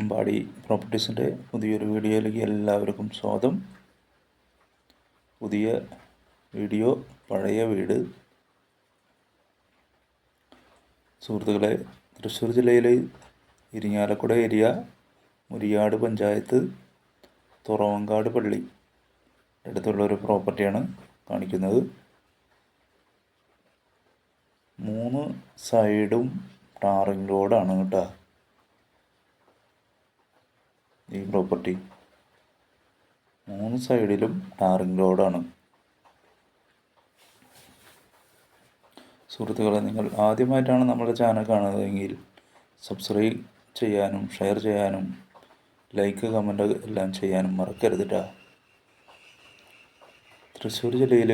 അമ്പാടി പ്രോപ്പർട്ടീസിന്റെ പുതിയൊരു വീഡിയോയിലേക്ക് എല്ലാവർക്കും സ്വാഗതം. പുതിയ വീഡിയോ പഴയ വീട്. സുഹൃത്തുക്കളെ തൃശ്ശൂർ ജില്ലയിലെ ഇരിങ്ങാലക്കുട ഏരിയ മുരിയാട് പഞ്ചായത്ത് തുറവങ്കാട് പള്ളി അടുത്തുള്ള ഒരു പ്രോപ്പർട്ടിയാണ് കാണിക്കുന്നത്. മൂന്ന് സൈഡും ടാറിങ് റോഡാണ് കേട്ടോ. ഈ പ്രോപ്പർട്ടി മൂന്ന് സൈഡിലും ടാറിങ് റോഡാണ് സുഹൃത്തുക്കളെ നിങ്ങൾ ആദ്യമായിട്ടാണ് നമ്മുടെ ചാനൽ കാണുന്നതെങ്കിൽ സബ്സ്ക്രൈബ് ചെയ്യാനും ഷെയർ ചെയ്യാനും ലൈക്ക് കമന്റ് എല്ലാം ചെയ്യാനും മറക്കരുത് തൃശ്ശൂർ ജില്ലയിൽ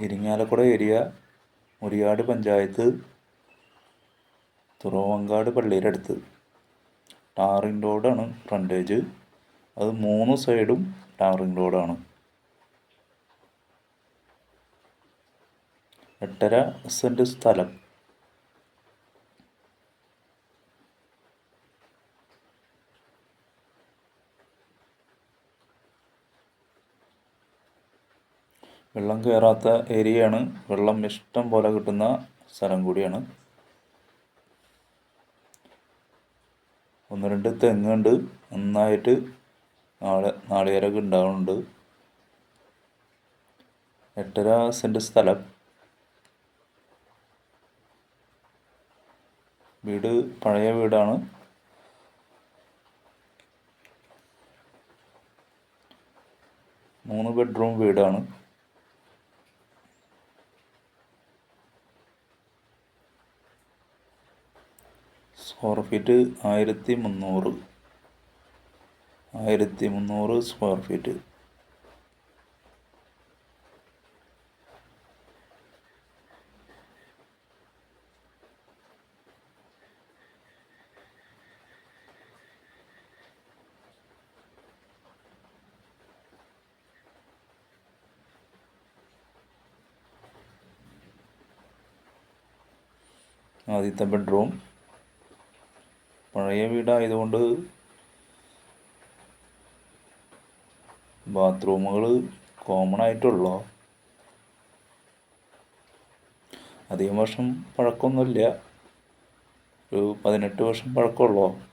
ഇരിങ്ങാലക്കുട ഏരിയ മുരിയാട് പഞ്ചായത്ത് തുറവങ്കാട് പള്ളിയുടെ അടുത്ത്. ടാറിങ് റോഡാണ് ഫ്രണ്ടേജ്. അത് മൂന്ന് സൈഡും ടാറിങ് റോഡാണ്. എട്ടര സെന്റ് സ്ഥലം. വെള്ളം കയറാത്ത ഏരിയയാണ്. വെള്ളം ഇഷ്ടം പോലെ കിട്ടുന്ന സ്ഥലം കൂടിയാണ്. ഒന്ന് രണ്ട് തെങ്ങുണ്ട് നന്നായിട്ട് നാളെ നാളികേരമൊക്കെ ഉണ്ടാവുന്നുണ്ട്. എട്ടര സെന്റ് സ്ഥലം. വീട് പഴയ വീടാണ്. മൂന്ന് ബെഡ്റൂം വീടാണ്. സ്ക്വയർ ഫീറ്റ് ആയിരത്തി മുന്നൂറ്. ആയിരത്തി മുന്നൂറ് സ്ക്വയർ ഫീറ്റ് ആദ്യത്തെ ബെഡ്റൂം പഴയ വീടായതുകൊണ്ട് ബാത്റൂമുകൾ കോമൺ ആയിട്ടുള്ള? അധികം വർഷം പഴക്കമൊന്നുമില്ല. ഒരു പതിനെട്ട് വർഷം പഴക്കമുള്ളൂ?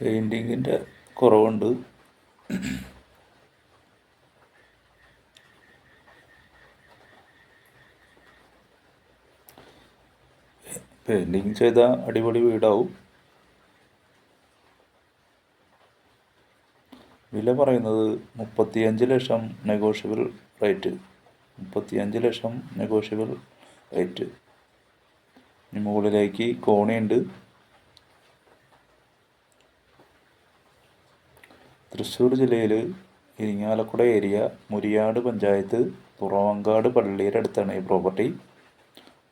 പെയിന്റിങ്ങിന്റെ കുറവുണ്ട്. പെയിന്റിങ് ചെയ്താൽ അടിപൊളി വീടാവും. വില പറയുന്നത് മുപ്പത്തിയഞ്ച് ലക്ഷം നെഗോഷ്യബിൾ റേറ്റ്. മുപ്പത്തിയഞ്ച് ലക്ഷം നെഗോഷ്യബിൾ റേറ്റ്. മുകളിലേക്ക് കോണിയുണ്ട്. തൃശ്ശൂർ ജില്ലയിൽ ഇരിങ്ങാലക്കുട ഏരിയ മുരിയാട് പഞ്ചായത്ത് തുറവങ്കാട് പള്ളിയുടെ അടുത്താണ് ഈ പ്രോപ്പർട്ടി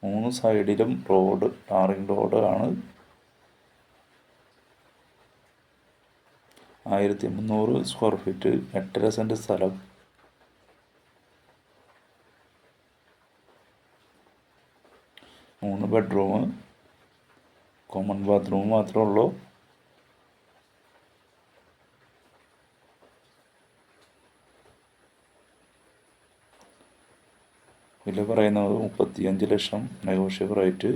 മൂന്ന് സൈഡിലും റോഡ് ടാറിങ് റോഡ് ആണ്. ആയിരത്തി മുന്നൂറ് സ്ക്വയർ ഫീറ്റ് എട്ടര സെന്റ് സ്ഥലം. മൂന്ന് ബെഡ്റൂം കോമൺ ബാത്റൂം മാത്രമേ ഉള്ളൂ. വില പറയുന്നത് മുപ്പത്തിയഞ്ച് ലക്ഷം നെഗോഷ്യബിൾ റേറ്റ്